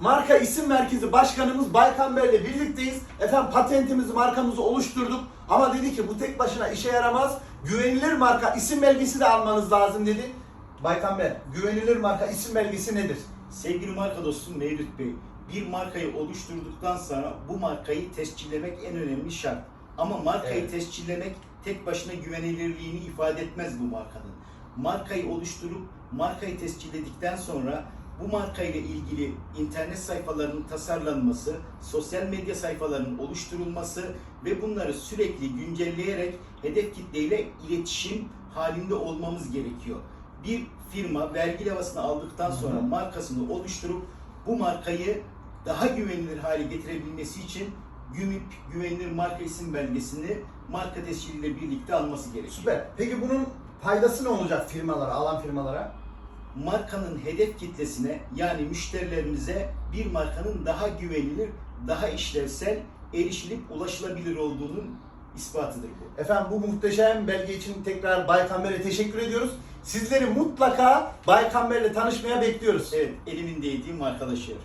Marka İsim Merkezi Başkanımız Baykamber'le birlikteyiz. Efendim patentimizi, markamızı oluşturduk. Ama dedi ki bu tek başına işe yaramaz. Güvenilir marka isim belgesi de almanız lazım dedi. Baykamber, güvenilir marka isim belgesi nedir? Sevgili marka dostum Mevlüt Bey, bir markayı oluşturduktan sonra bu markayı tescillemek en önemli şart. Ama markayı Evet. tescillemek tek başına güvenilirliğini ifade etmez bu markanın. Markayı oluşturup markayı tescilledikten sonra bu markayla ilgili internet sayfalarının tasarlanması, sosyal medya sayfalarının oluşturulması ve bunları sürekli güncelleyerek hedef kitleyle iletişim halinde olmamız gerekiyor. Bir firma vergi levhasını aldıktan sonra markasını oluşturup bu markayı daha güvenilir hale getirebilmesi için GÜMİP güvenilir marka isim belgesini marka tesciliyle birlikte alması gerekiyor. Süper. Peki bunun faydası ne olacak firmalara, alan firmalara? Markanın hedef kitlesine yani müşterilerimize bir markanın daha güvenilir, daha işlevsel, erişilip ulaşılabilir olduğunun ispatıdır bu. Efendim bu muhteşem belge için tekrar Baykamber'e teşekkür ediyoruz. Sizleri mutlaka Baykamber'le tanışmaya bekliyoruz. Evet, elimin değdiği markalaşıyor.